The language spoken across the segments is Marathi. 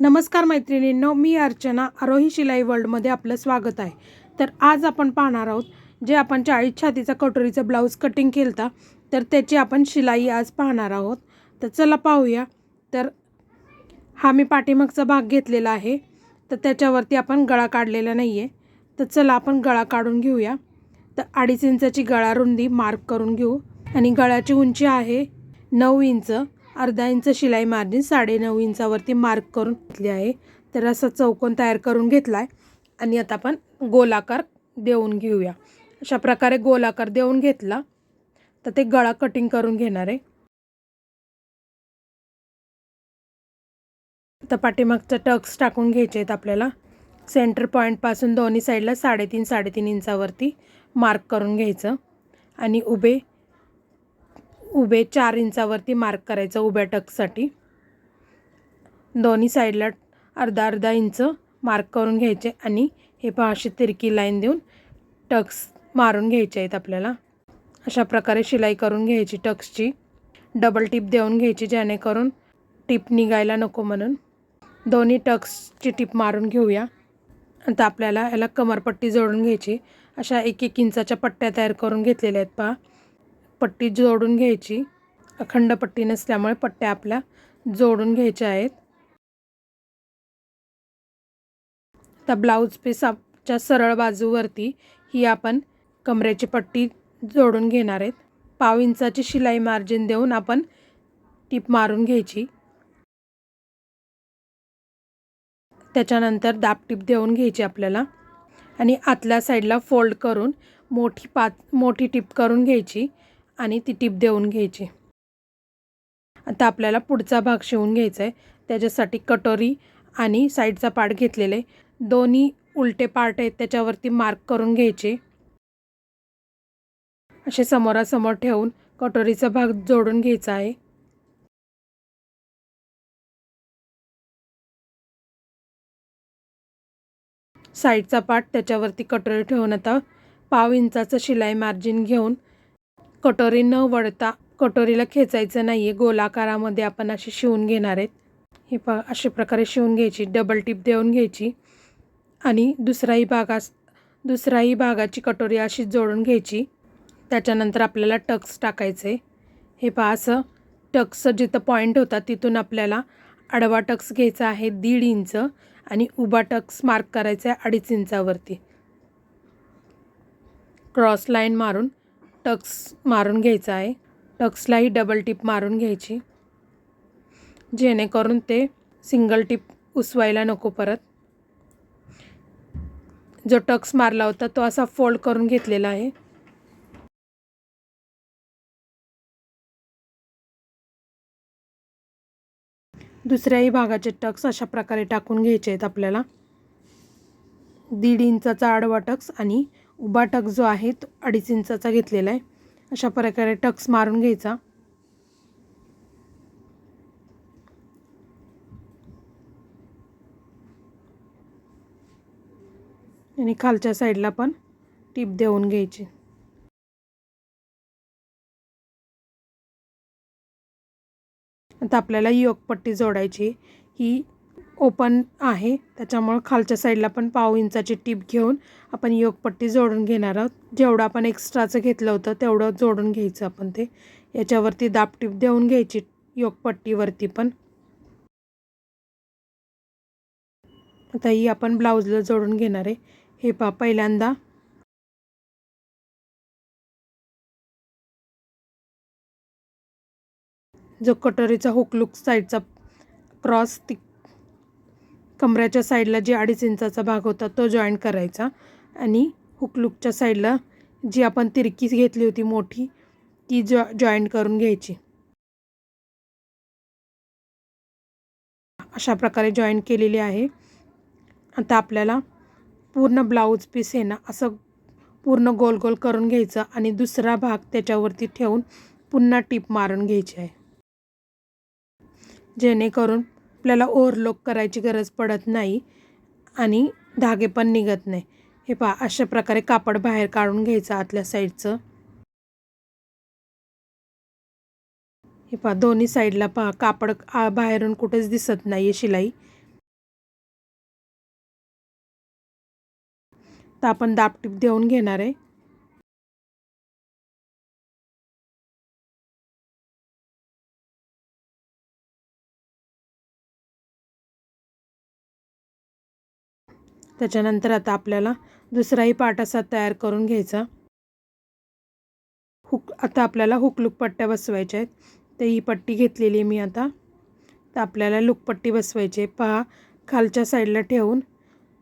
नमस्कार मैत्रिणींनो मी अर्चना. आरोही शिलाई वर्ल्डमध्ये आपलं स्वागत आहे. तर आज आपण पाहणार आहोत जे आपण चाळीस छातीचा कटोरीचं ब्लाऊज कटिंग केलता तर त्याची आपण शिलाई आज पाहणार आहोत. तर चला पाहूया. तर हा मी पाठीमागचा भाग घेतलेला आहे. तर त्याच्यावरती आपण गळा काढलेला नाही आहे तर चला आपण गळा काढून घेऊया. तर अडीच इंचाची गळा रुंदी मार्क करून घेऊ. आणि गळ्याची उंची आहे नऊ इंच. अर्धा इंच शिलाई मार्जिन साडेनऊ इंचावरती मार्क करून घेतली आहे. तर असा चौकोन तयार करून घेतला आहे आणि आता आपण गोलाकार देऊन घेऊया. अशा प्रकारे गोलाकार देऊन घेतला. तर ते गळा कटिंग करून घेणार आहे. तर पाठीमागचं टक्स टाकून घ्यायचे आहेत आपल्याला. सेंटर पॉईंटपासून दोन्ही साईडला साडेतीन साडेतीन इंचावरती मार्क करून घ्यायचं. आणि उभे उभे चार इंचावरती मार्क करायचं उभ्या टक्ससाठी दोन्ही साईडला अर्धा अर्धा इंच मार्क करून घ्यायचे आणि हे पहा अशी तिरकी लाईन देऊन टक्स मारून घ्यायचे आहेत आपल्याला. अशा प्रकारे शिलाई करून घ्यायची टक्सची. डबल टिप देऊन घ्यायची जेणेकरून टिप निघायला नको म्हणून. दोन्ही टक्सची टिप मारून घेऊया. आता आपल्याला याला कमरपट्टी जोडून घ्यायची. अशा एक एक इंचाच्या पट्ट्या तयार करून घेतलेल्या आहेत पहा. पट्टी जोडून घ्यायची. अखंड पट्टी नसल्यामुळे पट्ट्या आपल्या जोडून घ्यायच्या आहेत. आता ब्लाऊज पीसच्या सरळ बाजूवरती ही आपण कमरेची पट्टी जोडून घेणार आहेत. पाव इंचाची शिलाई मार्जिन देऊन आपण टीप मारून घ्यायची. त्याच्यानंतर दाबटीप देऊन घ्यायची आपल्याला. आणि आतल्या साईडला फोल्ड करून मोठी पात मोठी टीप करून घ्यायची. आणि ती टीप देऊन घ्यायची. आता आपल्याला पुढचा भाग शिवून घ्यायचा आहे त्याच्यासाठी कटोरी आणि साईडचा पार्ट घेतलेला. आहे दोन्ही उलटे पार्ट आहेत त्याच्यावरती मार्क करून घ्यायचे. असे समोरासमोर ठेवून कटोरीचा भाग जोडून घ्यायचा आहे. साईडचा पार्ट त्याच्यावरती कटोरी ठेवून आता पाव इंचाचं शिलाई मार्जिन घेऊन कटोरी न वळता कटोरीला खेचायचं नाही आहे गोलाकारामध्ये आपण अशी शिवून घेणार आहेत. हे पा अशा प्रकारे शिवून घ्यायची. डबल टिप देऊन घ्यायची. आणि दुसराही भागास दुसराही भागाची कटोरी अशी जोडून घ्यायची. त्याच्यानंतर आपल्याला टक्स टाकायचे. हे पहा असं टक्स जिथं पॉईंट होता तिथून आपल्याला आडवा टक्स घ्यायचा आहे दीड इंच आणि उभा टक्स मार्क करायचा आहे अडीच इंचावरती. क्रॉस लाईन मारून टक्स मारून घ्यायचा आहे. टक्सलाही डबल टिप मारून घ्यायची. जेणेकरून ते सिंगल टिप उसवायला नको परत. जो टक्स मारला होता तो असा फोल्ड करून घेतलेला आहे. दुसऱ्याही भागाचे टक्स अशा प्रकारे टाकून घ्यायचे आहेत आपल्याला. दीड इंचाचा आडवा टक्स आणि उभा टक जो आहे तो अडीच इंचाचा घेतलेला आहे. अशा प्रकारे टक्स मारून घ्यायचा. आणि खालच्या साईडला पण टीप देऊन घ्यायची. आता आपल्याला योगपट्टी जोडायची. ही ओपन आहे. त्याच्यामुळं खालच्या साईडला पण पाव इंचाची टीप घेऊन आपण योगपट्टी जोडून घेणार आहोत. जेवढं आपण एक्स्ट्राचं घेतलं होतं तेवढं जोडून घ्यायचं आपण ते. याच्यावरती दाब टीप देऊन घ्यायची योगपट्टीवरती पण. आता ही आपण ब्लाऊजला जोडून घेणार आहे. हे पा पहिल्यांदा. जो कटोरीचा हुकलुक साईडचा क्रॉस ती कमऱ्याच्या साईडला जी अडीच इंचाचा भाग होता तो जॉईन करायचा. आणि हुकलुकच्या साईडला जी आपण तिरकी घेतली होती मोठी ती जॉ जॉईंट करून घ्यायची. अशा प्रकारे जॉईन केलेली आहे. आता आपल्याला पूर्ण ब्लाऊज पीस आहे ना असं पूर्ण गोल गोल करून घ्यायचं आणि दुसरा भाग त्याच्यावरती ठेवून पुन्हा टीप मारून घ्यायची आहे. जेणेकरून आपल्याला ओव्हरलॉक करायची गरज पडत नाही आणि धागे पण निघत नाही. हे पहा अशा प्रकारे कापड बाहेर काढून घ्यायचं आतल्या साईडचं हे पहा दोन्ही साईडला पहा कापड बाहेरून कुठेच दिसत नाही आहे शिलाई. तर आपण दापटीप देऊन घेणार आहे. त्याच्यानंतर आता आपल्याला दुसराही पार्ट असा तयार करून घ्यायचा. हुक आता आपल्याला हुकलूक पट्ट्या बसवायच्या आहेत. तर ही पट्टी घेतलेली मी आता. तर आपल्याला लुकपट्टी बसवायची आहे. पहा खालच्या साईडला ठेवून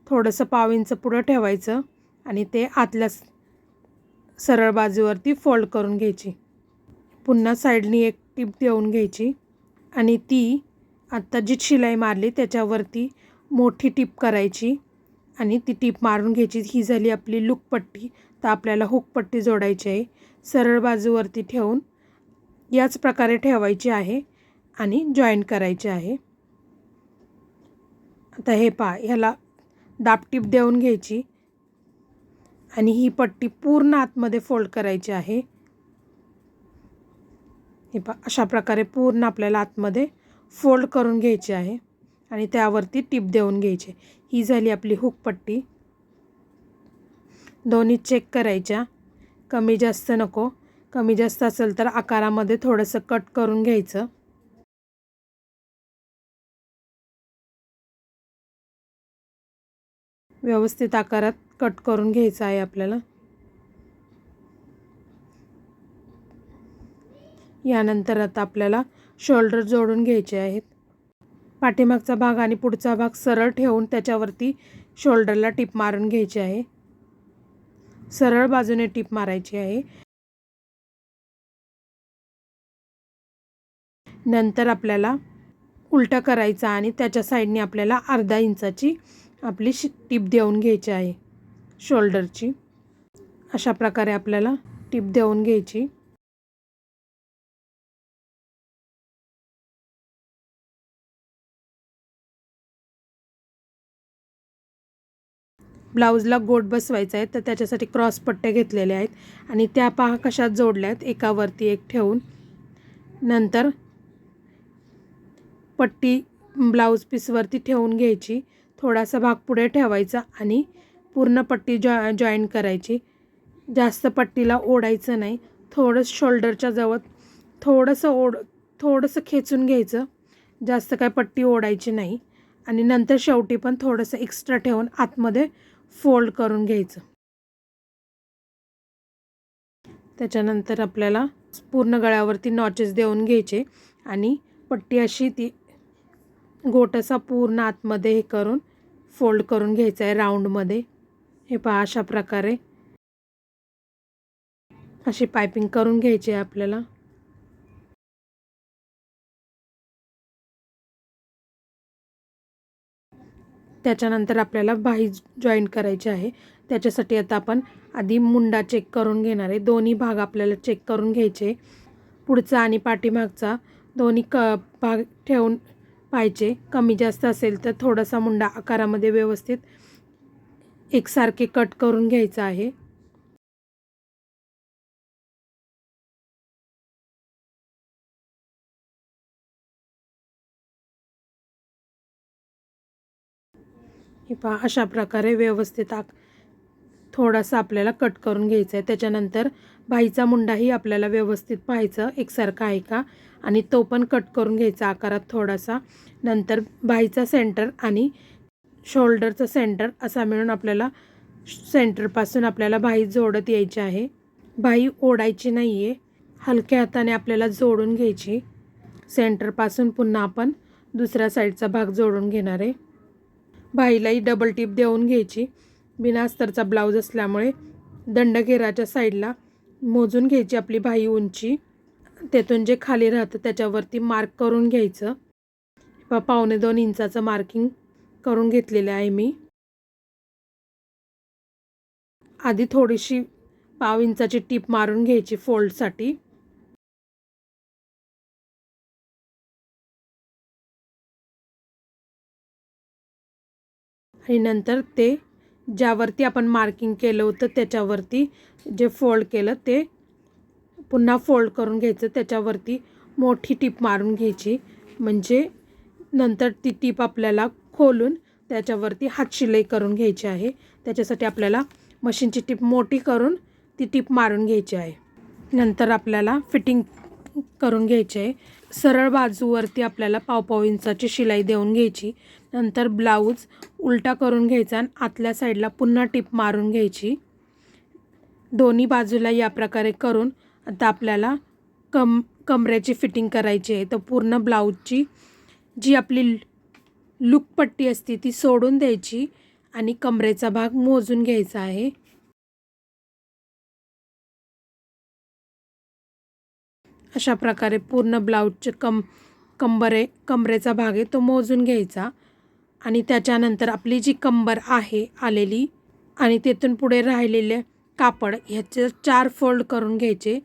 थोडंसं पाव इंच पुढं ठेवायचं आणि ते आतल्या सरळ बाजूवरती फोल्ड करून घ्यायची. पुन्हा साईडनी एक टीप देऊन घ्यायची आणि ती आत्ता जी शिलाई मारली त्याच्यावरती मोठी टीप करायची. आणि ती टीप मारून घ्यायची. ही झाली आपली लुकपट्टी तर आपल्याला हुकपट्टी जोडायची आहे. सरळ बाजूवरती ठेवून याच प्रकारे ठेवायची आहे आणि जॉईन करायचे आहे. आता हे पा ह्याला दापटीप देऊन घ्यायची. आणि ही पट्टी पूर्ण आतमध्ये फोल्ड करायची आहे. हे पा अशा प्रकारे पूर्ण आपल्याला आतमध्ये फोल्ड करून घ्यायची आहे. आणि त्यावरती टिप देऊन घ्यायची. ही झाली आपली हुकपट्टी दोन्ही चेक करायच्या. कमी जास्त नको. कमी जास्त असेल तर आकारामध्ये थोडंसं कट करून घ्यायचं. व्यवस्थित आकारात कट करून घ्यायचं आहे आपल्याला. यानंतर आता आपल्याला शोल्डर जोडून घ्यायचे आहेत. पाठीमागचा भाग आणि पुढचा भाग सरळ ठेवून त्याच्यावरती शोल्डरला टीप मारून घ्यायची आहे. सरळ बाजूने टीप मारायची आहे. नंतर आपल्याला उलटं करायचं आणि त्याच्या साईडने आपल्याला अर्धा इंचाची आपली शि टीप देऊन घ्यायची आहे. शोल्डरची. अशा प्रकारे आपल्याला टीप देऊन घ्यायची. ब्लाऊजला गोट बसवायचा आहे तर त्याच्यासाठी क्रॉस पट्ट्या घेतलेल्या आहेत. आणि त्या पहा कशात जोडल्या आहेत. एकावरती एक ठेवून नंतर पट्टी ब्लाऊज पीसवरती ठेवून घ्यायची. थोडासा भाग पुढे ठेवायचा आणि पूर्ण पट्टी जॉ जॉईन करायची. जास्त पट्टीला ओढायचं नाही. थोडं शोल्डरच्या जवळ थोडंसं ओढ थोडंसं खेचून घ्यायचं. जास्त काय पट्टी ओढायची नाही. आणि नंतर शेवटी पण थोडंसं एक्स्ट्रा ठेवून आतमध्ये फोल्ड करून घ्यायचं. त्याच्यानंतर आपल्याला पूर्ण गळ्यावरती नॉचेस देऊन घ्यायचे आणि पट्टी अशी ती गोट असा पूर्ण आतमध्ये हे करून फोल्ड करून घ्यायचं आहे राऊंडमध्ये. हे पहा अशा प्रकारे अशी पायपिंग करून घ्यायची आहे आपल्याला. त्याच्यानंतर आपल्याला बाही जॉईन करायची आहे. त्याच्यासाठी आता आपण आधी मुंडा चेक करून घेणार आहे. दोन्ही भाग आपल्याला चेक करून घ्यायचे. पुढचा आणि पाठीमागचा दोन्ही क भाग ठेवून पाहिजे कमी जास्त असेल तर थोडासा मुंडा आकारामध्ये व्यवस्थित एकसारखे कट करून घ्यायचा आहे. हे पहा अशा प्रकारे व्यवस्थित आक थोडासा आपल्याला कट करून घ्यायचा आहे त्याच्यानंतर बाईचा मुंडाही आपल्याला व्यवस्थित पाहायचं. एकसारखा आहे का? आणि तो पण कट करून घ्यायचा आकारात थोडासा. नंतर बाईचा सेंटर आणि शोल्डरचं सेंटर असा मिळून आपल्याला सेंटरपासून आपल्याला बाई जोडत यायची आहे. बाई ओढायची नाही आहे हलक्या हाताने आपल्याला जोडून घ्यायची. सेंटरपासून पुन्हा आपण दुसऱ्या साईडचा भाग जोडून घेणार आहे. भाईलाही डबल टीप देऊन घ्यायची. बिना अस्तरचा ब्लाऊज असल्यामुळे दंडघेराच्या साईडला मोजून घ्यायची आपली भाई उंची. तेथून जे खाली राहतं त्याच्यावरती मार्क करून घ्यायचं. किंवा पावणे दोन इंचाचं मार्किंग करून घेतलेलं आहे मी. आधी थोडीशी पाव इंचाची टीप मारून घ्यायची फोल्डसाठी आणि नंतर ते ज्यावरती आपण मार्किंग केलं होतं त्याच्यावरती जे फोल्ड केलं ते पुन्हा फोल्ड करून घ्यायचं. त्याच्यावरती मोठी टीप मारून घ्यायची. म्हणजे नंतर ती टीप आपल्याला खोलून त्याच्यावरती हात शिलाई करून घ्यायची आहे. त्याच्यासाठी आपल्याला मशीनची टीप मोठी करून ती टीप मारून घ्यायची आहे. नंतर आपल्याला फिटिंग करून घ्यायची आहे. सरळ बाजूवरती आपल्याला पावपाव इंचाची शिलाई देऊन घ्यायची. नंतर ब्लाऊज उलटा करून घ्यायचा आणि आतल्या साईडला पुन्हा टिप मारून घ्यायची. दोन्ही बाजूला या प्रकारे करून आता आपल्याला कम कमरेची फिटिंग करायची आहे. तर पूर्ण ब्लाऊजची जी आपली लुकपट्टी असते ती सोडून द्यायची आणि कमरेचा भाग मोजून घ्यायचा आहे. अशा प्रकारे पूर्ण ब्लाऊजचे कम कंबरे कमरेचा भाग आहे तो मोजून घ्यायचा. आणि त्याच्यानंतर आपली जी कंबर आहे आलेली आणि तिथून पुढे राहिलेले कापड ह्याचे चार फोल्ड करून घ्यायचे.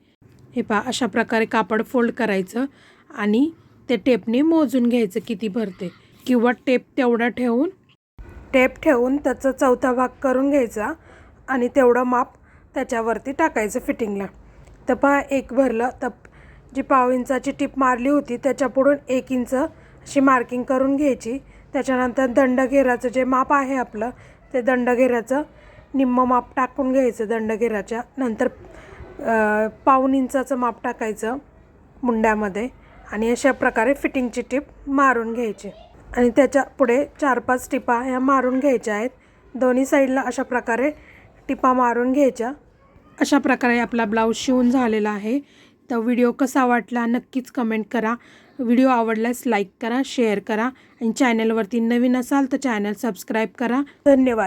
हे पहा अशा प्रकारे कापड फोल्ड करायचं आणि ते टेपने मोजून घ्यायचं किती भरते. किंवा टेप तेवढा ठेवून टेप ठेवून त्याचा चौथा भाग करून घ्यायचा आणि तेवढं माप त्याच्यावरती टाकायचं फिटिंगला. तर पहा एक भरलं तर जी पाव इंचाची टीप मारली होती त्याच्यापुढून एक इंच अशी मार्किंग करून घ्यायची. त्याच्यानंतर दंडघेराचं जे माप आहे आपलं ते दंडघेराचं निम्मं माप टाकून घ्यायचं दंडघेराच्या. नंतर पाऊन पाऊण इंचाचं माप टाकायचं मुंड्यामध्ये आणि अशा प्रकारे फिटिंगची टीप मारून घ्यायची. आणि त्याच्या पुढे चार पाच टिपा ह्या मारून घ्यायच्या आहेत. दोन्ही साईडला अशा प्रकारे टिपा मारून घ्यायच्या. अशा प्रकारे आपला ब्लाऊज शिवून झालेला आहे. तर व्हिडिओ कसा वाटला नक्कीच कमेंट करा. व्हिडिओ आवडल्यास लाईक करा शेअर करा आणि चॅनलवरती नवीन असाल तर चॅनल सबस्क्राईब करा. धन्यवाद.